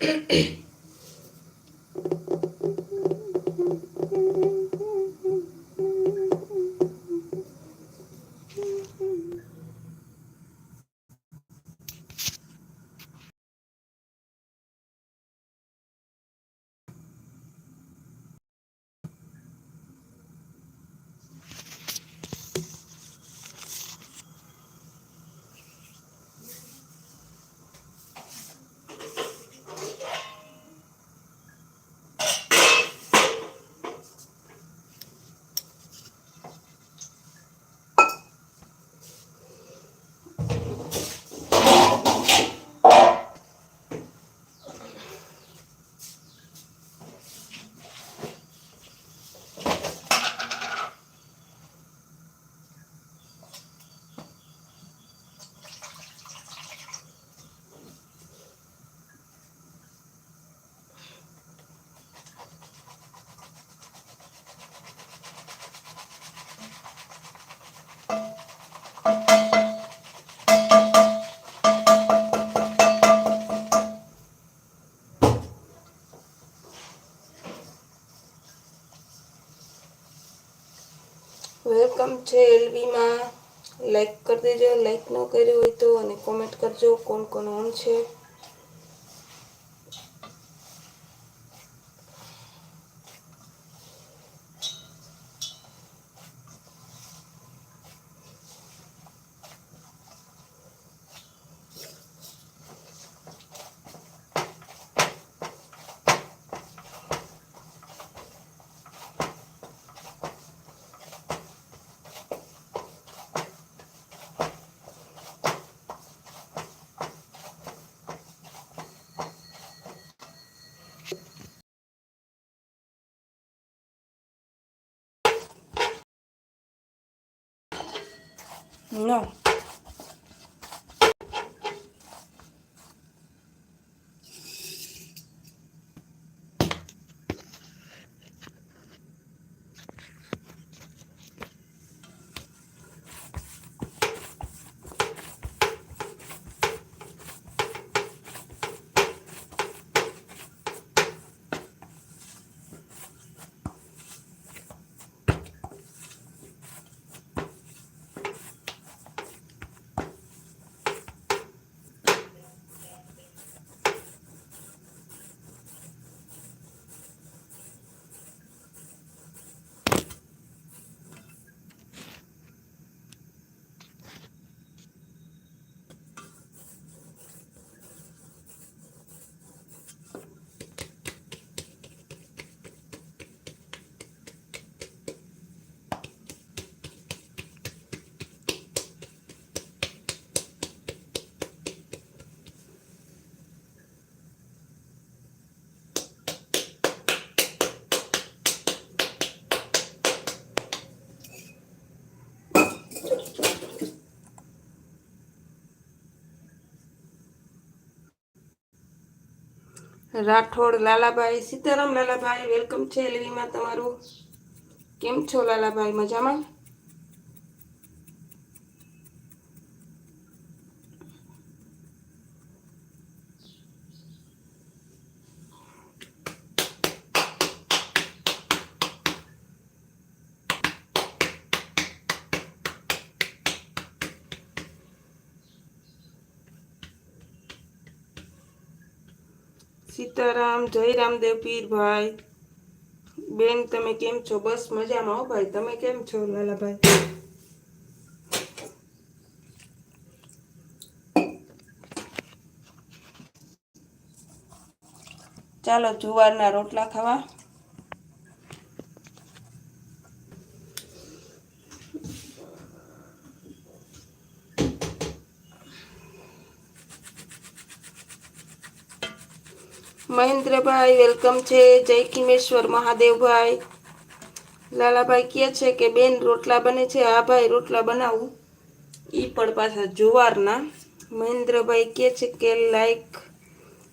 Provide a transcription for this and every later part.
eh welcome છે એલવીમાં. Like કરી દેજો લાઈક ન કર્યું હોય તો અને કોમેન્ટ કરજો, કોણ કોણ ઓન છે. Não. રાઠોડ લાલાભાઈ સીતારામ લાલાભાઈ વેલકમ છે એલવીમાં તમારું. કેમ છો લાલાભાઈ? મજામાં? સીતારામ જય રામદેવ પીરભાઈ. બેન, તમે કેમ છો? બસ મજામાં હો ભાઈ. તમે કેમ છો, લાલાભાઈ? ચાલો, જુવારના રોટલા ખાવા. મહેન્દ્રભાઈ વેલકમ છે. જય કિમેશ્વર, મહાદેવભાઈ. લાલાભાઈ કહે છે કે બેન રોટલા બને છે. હા ભાઈ રોટલા બનાવું. ઈ પણ પાછા જુવારના. મહેન્દ્રભાઈ કહે છે કે લાઈક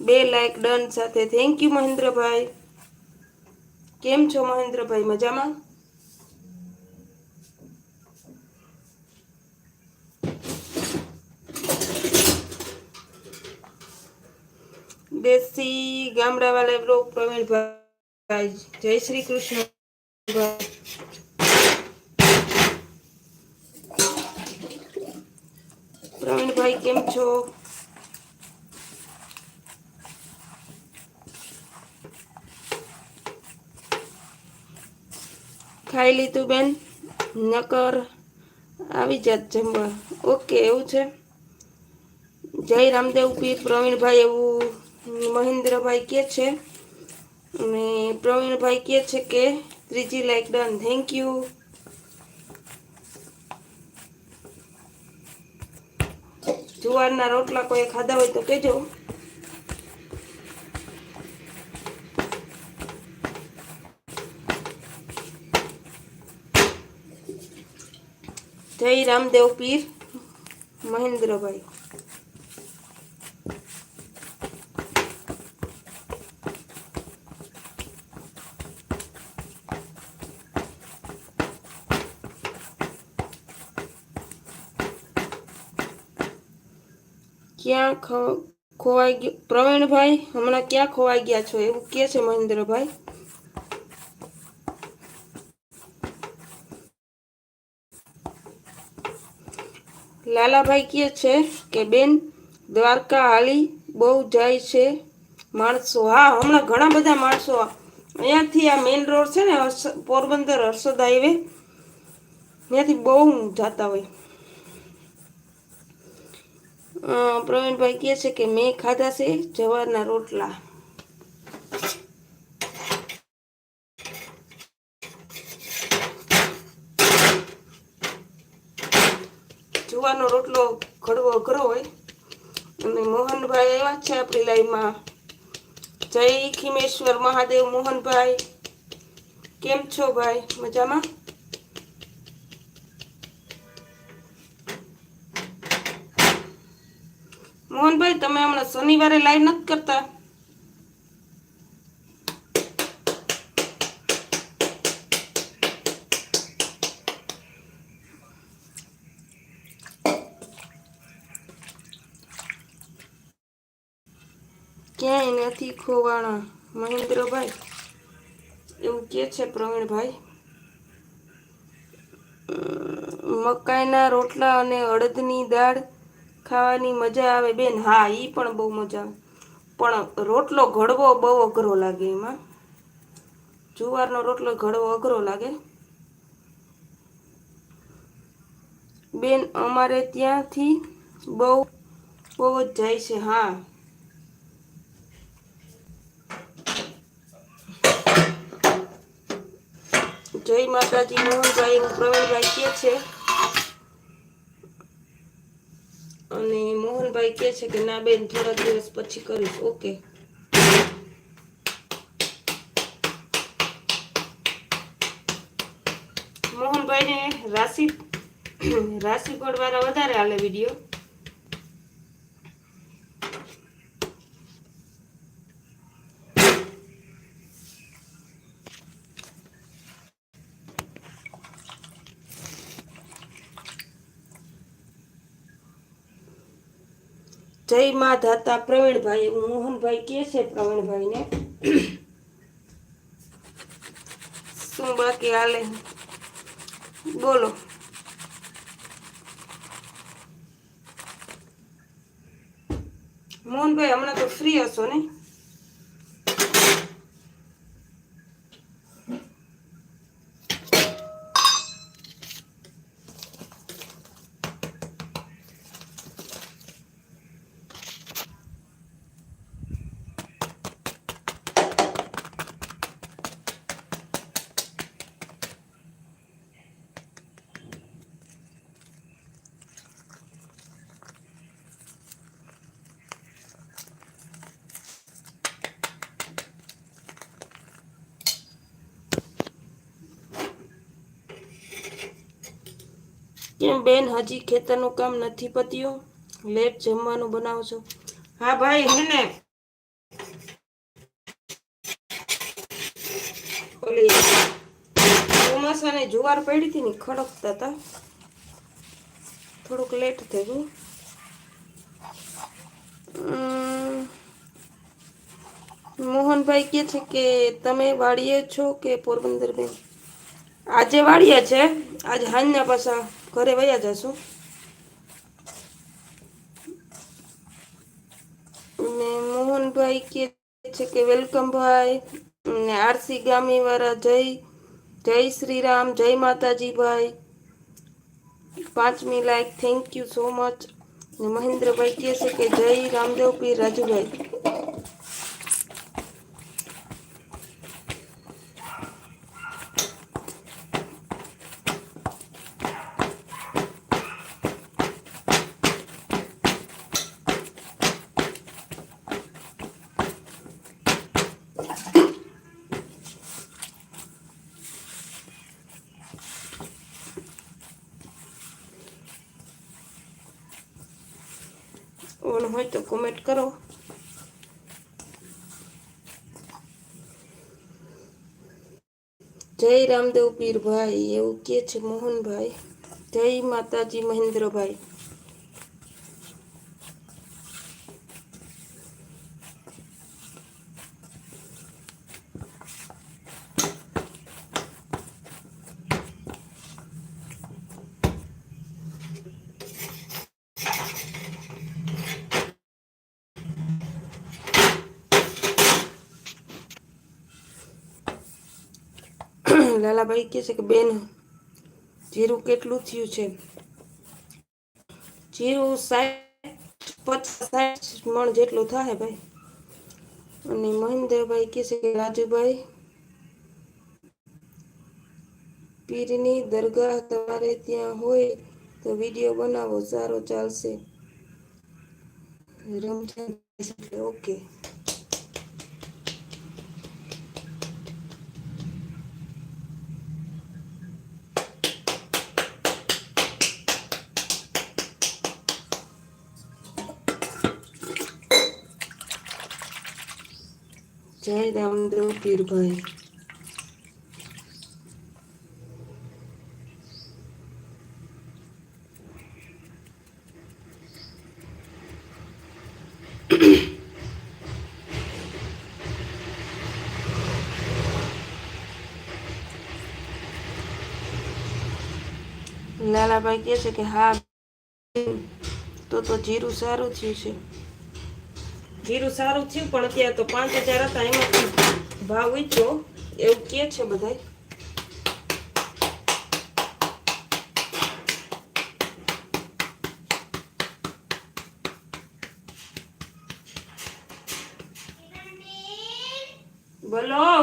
બે લાઈક ડન સાથે. Thank you Mahendrabhai. કેમ છો મહેન્દ્રભાઈ? મજામાં? દેશી ગામડા વાળા પ્રવીણભાઈ જય શ્રી કૃષ્ણ. ભાઈ પ્રવીણભાઈ કેમ છો? ખાઈ લીધું બેન? નકર આવી જાત જમવા. ઓકે, એવું છે? જય રામદેવ પીર પ્રવીણભાઈ એવું મહેન્દ્રભાઈ કે છે અને પ્રવીણભાઈ કે છે કે ત્રીજી લાઈક ડન. થેન્ક યુ જુવારના રોટલા કોઈ ખાધા હોય તો કહેજો. જય રામદેવ પીર મહેન્દ્રભાઈ. ક્યાં ખ- ખોવાઈ ગયું. પ્રવીણભાઈ, હમણાં ક્યાં ખોવાઈ ગયા છો? એવું કે છે મહેન્દ્રભાઈ? લાલાભાઈ કહે છે કે, બેન, દ્વારકા હાલી બહુ જાય છે માણસો. હા, હમણાં ઘણા બધા માણસો અહીંયાથી આ મેઇન રોડ છે ને પોરબંદર હર્ષદ હાઈવે ત્યાંથી બહુ જતા હોય. પ્રવીણભાઈ કહે છે કે મેં ખાધા છે જવારના રોટલા. જુવારનો રોટલો ઘડવો અઘરો હોય. અને મોહનભાઈ આવ્યા છે આપણી લાઈફમાં જય ખીમેશ્વર મહાદેવ મોહનભાઈ. કેમ છો ભાઈ? મજામાં? મોહનભાઈ, તમે હમણાં શનિવારે લાઈવ નથી કરતા? ક્યાંય નથી ખોવાણા, મહેન્દ્રભાઈ? એવું કે છે પ્રવીણભાઈ? મકાઈના રોટલા અને અડદની દાળ ખાવાની મજા આવે બેન. હા એ પણ બહુ મજા આવે. પણ રોટલો ઘડવો બહુ અઘરો લાગે એમાં. જુવારનો રોટલો ઘડવો અઘરો લાગે. બેન, અમારે ત્યાંથી બહુ બહુ જ જાય છે, હા. જય માતાજી, મોહનભાઈ પ્રવીણભાઈ કે છે? અને મોહનભાઈ કે છે કે ના બેન, થોડા દિવસ પછી કરીશ. ઓકે મોહનભાઈ ને રાશિ રાશિફળ વાળા વધારે હાલે વીડિયો જય મા ધાતા પ્રવીણભાઈ મોહનભાઈ કે છે પ્રવીણભાઈને. શું બાકી હાલે? બોલો. મોહનભાઈ, હમણાં તો ફ્રી હશો ને? કેમ બેન? હજી ખેતરનું કામ નથી પત્યું? લેટ જમવાનું બનાવો છો હા ભાઈ, હે ને. ઓલી ચોમાસાને જુવાર પડી હતી ને, ખડકતા હતા થોડુંક લેટ થઈ ગયું. મોહનભાઈ કે છે કે તમે વાળીએ છો કે પોરબંદર બેન? આજે વાળીએ છે. આજે હાંજના પાછા ઘરે વયા જશું. ને મોહનભાઈ કે છે કે, વેલકમ ભાઈ. ને આરસી ગામી વાળા જય જય શ્રી રામ જય માતાજી ભાઈ. પાંચમી like thank you so much ને મહેન્દ્રભાઈ કહે છે કે, જય રામદેવ પીર રાજુભાઈ ઓન હોય તો કોમેન્ટ કરો. જય રામદેવ પીરભાઈ એવું કે છે મોહનભાઈ? જય માતાજી મહેન્દ્રભાઈ. લાલાભાઈ કહે છે કે, બેન, જીરું કેટલું થયું છે? જીરું સાઠ, પચાસ, સાઠ મણ જેટલું થાય ભાઈ. અને મહેન્દ્રભાઈ કહે છે કે, રાજુભાઈ, પીરની દરગાહ તમારે ત્યાં હોય તો વીડિયો બનાવો, સારો ચાલશે. રમજાન એટલે ઓકે જય રામદેવ પીરભાઈ લાલાભાઈ કહે છે કે હા તો તો જીરું સારું થયું છે જીરું સારું થયું, પણ અત્યારે તો પાંચ હજાર હતા, એમાંથી ભાવ ઊંચો એવું કે છે બધા બોલો.